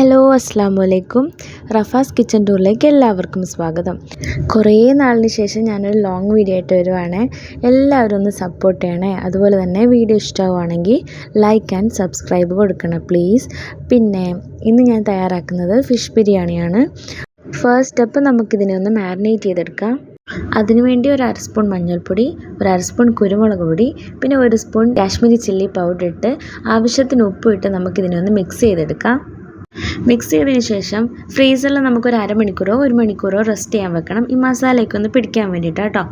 Hello അസ്സാം വലൈക്കും റഫാസ് kitchen ടൂറിലേക്ക് എല്ലാവർക്കും സ്വാഗതം. കുറേ നാളിന് ശേഷം ഞാനൊരു ലോങ് വീഡിയോ ആയിട്ട് വരുവാണ്. എല്ലാവരും ഒന്ന് സപ്പോർട്ട് ചെയ്യണേ. അതുപോലെ തന്നെ വീഡിയോ ഇഷ്ടമാവുകയാണെങ്കിൽ ലൈക്ക് ആൻഡ് സബ്സ്ക്രൈബ് കൊടുക്കണം പ്ലീസ് പിന്നെ ഇന്ന് ഞാൻ തയ്യാറാക്കുന്നത് ഫിഷ് ബിരിയാണിയാണ്. ഫസ്റ്റ് സ്റ്റെപ്പ് നമുക്കിതിനെ ഒന്ന് മാരിനേറ്റ് ചെയ്തെടുക്കാം. അതിനുവേണ്ടി ഒരു അര സ്പൂൺ മഞ്ഞൾപ്പൊടി ഒരു അര സ്പൂൺ കുരുമുളക് പൊടി പിന്നെ ഒരു സ്പൂൺ കാശ്മീരി ചില്ലി പൗഡർ ഇട്ട് ആവശ്യത്തിന് ഉപ്പ് ഇട്ട് നമുക്കിതിനെ ഒന്ന് മിക്സ് ചെയ്തെടുക്കാം. മിക്സ് ചെയ്തതിന് ശേഷം ഫ്രീസറിൽ നമുക്കൊരു അരമണിക്കൂറോ ഒരു മണിക്കൂറോ റെസ്റ്റ് ചെയ്യാൻ വെക്കണം. ഈ മസാലയൊക്കെ ഒന്ന് പിടിക്കാൻ വേണ്ടിയിട്ട് കേട്ടോ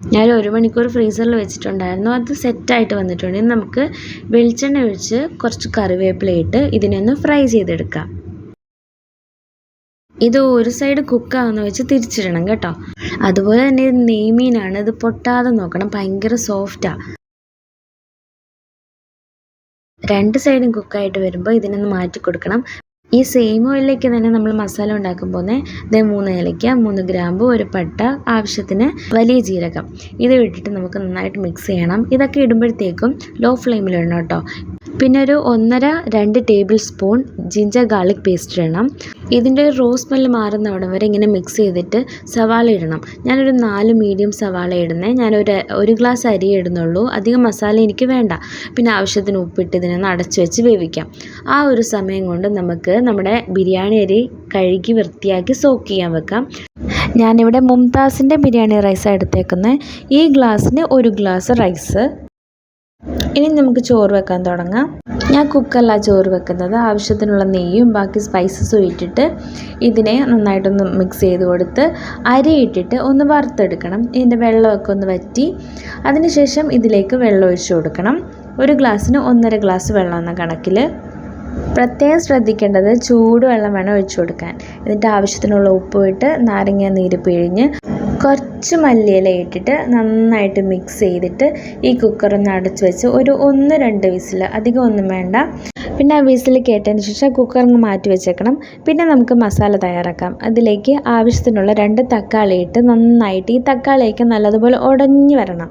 ഞാൻ ഒരു മണിക്കൂർ ഫ്രീസറിൽ വെച്ചിട്ടുണ്ടായിരുന്നു. അത് സെറ്റായിട്ട് വന്നിട്ടുണ്ട്. ഇനി നമുക്ക് വെളിച്ചെണ്ണ ഒഴിച്ച് കുറച്ച് കറിവേപ്പിലയിട്ട് ഇതിനെ ഫ്രൈ ചെയ്തെടുക്കാം. ഇത് ഒരു സൈഡ് കുക്കാവുന്ന വെച്ച് തിരിച്ചിടണം കേട്ടോ. അതുപോലെ തന്നെ ഇത് നെയ്മീനാണ്. ഇത് പൊട്ടാതെ നോക്കണം. ഭയങ്കര സോഫ്റ്റാണ് രണ്ട് സൈഡും കുക്കായിട്ട് വരുമ്പോൾ ഇതിനൊന്ന് മാറ്റി കൊടുക്കണം. ഈ സെയിം ഓയിലിലേക്ക് തന്നെ നമ്മൾ മസാല ഉണ്ടാക്കുമ്പോൾ ഇതേ മൂന്ന് ഏലയ്ക്ക മൂന്ന് ഗ്രാമ്പ് ഒരു പട്ട ആവശ്യത്തിന് വലിയ ജീരകം. ഇത് ഇട്ടിട്ട് നമുക്ക് നന്നായിട്ട് മിക്സ് ചെയ്യണം. ഇതൊക്കെ ഇടുമ്പോഴത്തേക്കും ലോ ഫ്ലെയിമിൽ ഇടണം കേട്ടോ പിന്നെ ഒരു ഒന്നര രണ്ട് tablespoon ginger garlic paste ഇടണം. ഇതിന്റെ ഒരു റോ സ്മെല്ല് മാറുന്നവിടം വരെ ഇങ്ങനെ മിക്സ് ചെയ്തിട്ട് സവാള ഇടണം. ഞാനൊരു നാല് മീഡിയം സവാള ഇടുന്നത് ഞാനൊരു ഒരു ഗ്ലാസ് അരി ഇടുന്നുള്ളൂ. അധികം മസാല എനിക്ക് വേണ്ട. പിന്നെ ആവശ്യത്തിന് ഉപ്പിട്ട് ഇതിനൊന്ന് അടച്ചു വെച്ച് വേവിക്കാം. ആ ഒരു സമയം കൊണ്ട് നമുക്ക് നമ്മുടെ ബിരിയാണി അരി കഴുകി വൃത്തിയാക്കി സോക്ക് ചെയ്യാൻ വെക്കാം. ഞാനിവിടെ മുംതാസിന്റെ ബിരിയാണി റൈസാണ് എടുത്തേക്കുന്നത്. ഈ ഗ്ലാസ്സിന് ഒരു ഗ്ലാസ് റൈസ് ഇനി നമുക്ക് ചോറ് വെക്കാൻ തുടങ്ങാം. ഞാൻ കുക്കറില ചോറ് വെക്കുന്നത്. ആവശ്യത്തിനുള്ള നെയ്യും ബാക്കി സ്പൈസസും ഇട്ടിട്ട് ഇതിനെ നന്നായിട്ടൊന്ന് മിക്സ് ചെയ്ത് കൊടുത്ത് അരി ഇട്ടിട്ട് ഒന്ന് വറുത്തെടുക്കണം. ഇതിന്റെ വെള്ളമൊക്കെ ഒന്ന് വറ്റി അതിനുശേഷം ഇതിലേക്ക് വെള്ളം ഒഴിച്ചു കൊടുക്കണം. ഒരു ഗ്ലാസ്സിന് ഒന്നര ഗ്ലാസ് വെള്ളം എന്ന കണക്കിൽ പ്രത്യേകം ശ്രദ്ധിക്കേണ്ടത് ചൂടുവെള്ളം വേണം ഒഴിച്ചു കൊടുക്കാൻ. എന്നിട്ട് ആവശ്യത്തിനുള്ള ഉപ്പ് ഇട്ട് നാരങ്ങ നീര് പിഴിഞ്ഞ് കുറച്ച് മല്ലിയില ഇട്ടിട്ട് നന്നായിട്ട് മിക്സ് ചെയ്തിട്ട് ഈ കുക്കർ ഒന്ന് അടച്ചു വെച്ച് ഒരു ഒന്ന് രണ്ട് വിസിൽ അധികം ഒന്നും വേണ്ട. പിന്നെ ആ വിസിൽ കേട്ടതിന് ശേഷം കുക്കർ അങ്ങ് മാറ്റി വെച്ചേക്കണം. പിന്നെ നമുക്ക് മസാല തയ്യാറാക്കാം. അതിലേക്ക് ആവശ്യത്തിനുള്ള രണ്ട് തക്കാളി ഇട്ട് നന്നായിട്ട് ഈ തക്കാളിയൊക്കെ നല്ലതുപോലെ ഉടഞ്ഞു വരണം.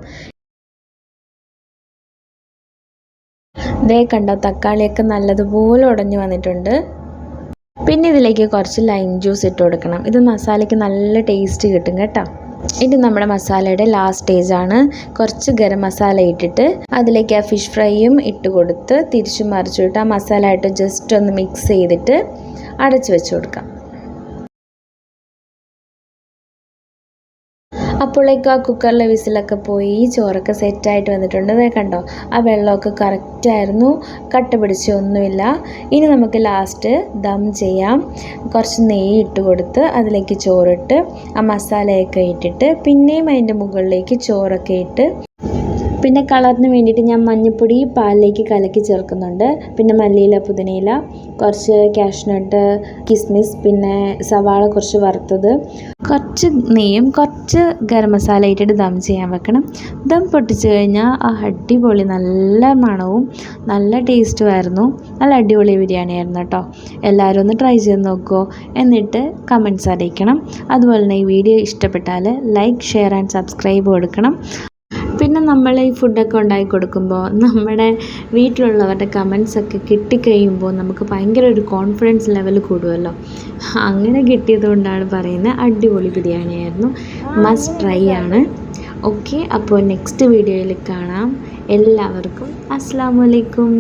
ദേ കണ്ട തക്കാളിയൊക്കെ നല്ലതുപോലെ ഉടഞ്ഞു വന്നിട്ടുണ്ട്. പിന്നെ ഇതിലേക്ക് കുറച്ച് ലൈം ജ്യൂസ് ഇട്ട് കൊടുക്കണം. ഇത് മസാലയ്ക്ക് നല്ല ടേസ്റ്റ് കിട്ടും കേട്ടോ. ഇനി നമ്മുടെ മസാലയുടെ ലാസ്റ്റ് സ്റ്റേജാണ് കുറച്ച് ഗരം മസാല ഇട്ടിട്ട് അതിലേക്ക് ആ ഫിഷ് ഫ്രൈയും ഇട്ട് കൊടുത്ത് തിരിച്ചു മറിച്ചിട്ട് ആ മസാല ആയിട്ട് ജസ്റ്റ് ഒന്ന് മിക്സ് ചെയ്തിട്ട് അടച്ചു വെച്ച് കൊടുക്കാം. അപ്പോഴേക്കും ആ കുക്കറിലെ വിസിലൊക്കെ പോയി ചോറൊക്കെ സെറ്റായിട്ട് വന്നിട്ടുണ്ട്. അതേ കണ്ടോ ആ വെള്ളമൊക്കെ കറക്റ്റായിരുന്നു കട്ട പിടിച്ചൊന്നുമില്ല ഇനി നമുക്ക് ലാസ്റ്റ് ദം ചെയ്യാം. കുറച്ച് നെയ്യ് ഇട്ട് കൊടുത്ത് അതിലേക്ക് ചോറിട്ട് ആ മസാലയൊക്കെ ഇട്ടിട്ട് പിന്നെയും അതിന്റെ മുകളിലേക്ക് ചോറൊക്കെ ഇട്ട് പിന്നെ കളറിന് വേണ്ടിയിട്ട് ഞാൻ മഞ്ഞൾപ്പൊടി പാലിലേക്ക് കലക്കി ചേർക്കുന്നുണ്ട്. പിന്നെ മല്ലിയില പുതിനയില കുറച്ച് കാഷ്നട്ട് കിസ്മിസ് പിന്നെ സവാള കുറച്ച് വറുത്തത്. കുറച്ച് നെയ്യും കുറച്ച് ഗരം മസാല ഇട്ടിട്ട് ദം ചെയ്യാൻ വെക്കണം. ദം പൊട്ടിച്ച് കഴിഞ്ഞാൽ ആ അടിപൊളി നല്ല മണവും നല്ല ടേസ്റ്റും ആയിരുന്നു. നല്ല അടിപൊളി ബിരിയാണി ആയിരുന്നു കേട്ടോ. എല്ലാവരും ഒന്ന് ട്രൈ ചെയ്ത് നോക്കുമോ എന്നിട്ട് കമൻസ് അറിയിക്കണം. അതുപോലെ തന്നെ ഈ വീഡിയോ ഇഷ്ടപ്പെട്ടാൽ ലൈക്ക് ഷെയർ ആൻഡ് സബ്സ്ക്രൈബ് കൊടുക്കണം. നമ്മൾ ഈ ഫുഡൊക്കെ ഉണ്ടാക്കി കൊടുക്കുമ്പോൾ നമ്മുടെ വീട്ടിലുള്ളവരുടെ കമൻസൊക്കെ കിട്ടിക്കഴിയുമ്പോൾ നമുക്ക് ഭയങ്കര ഒരു കോൺഫിഡൻസ് ലെവൽ കൂടുമല്ലോ അങ്ങനെ കിട്ടിയത് കൊണ്ടാണ് പറയുന്നത് അടിപൊളി ബിരിയാണിയായിരുന്നു. മസ്റ്റ് ട്രൈ ആണ്. ഓക്കെ അപ്പോൾ നെക്സ്റ്റ് വീഡിയോയിൽ കാണാം. എല്ലാവർക്കും അസ്സാം വലൈക്കും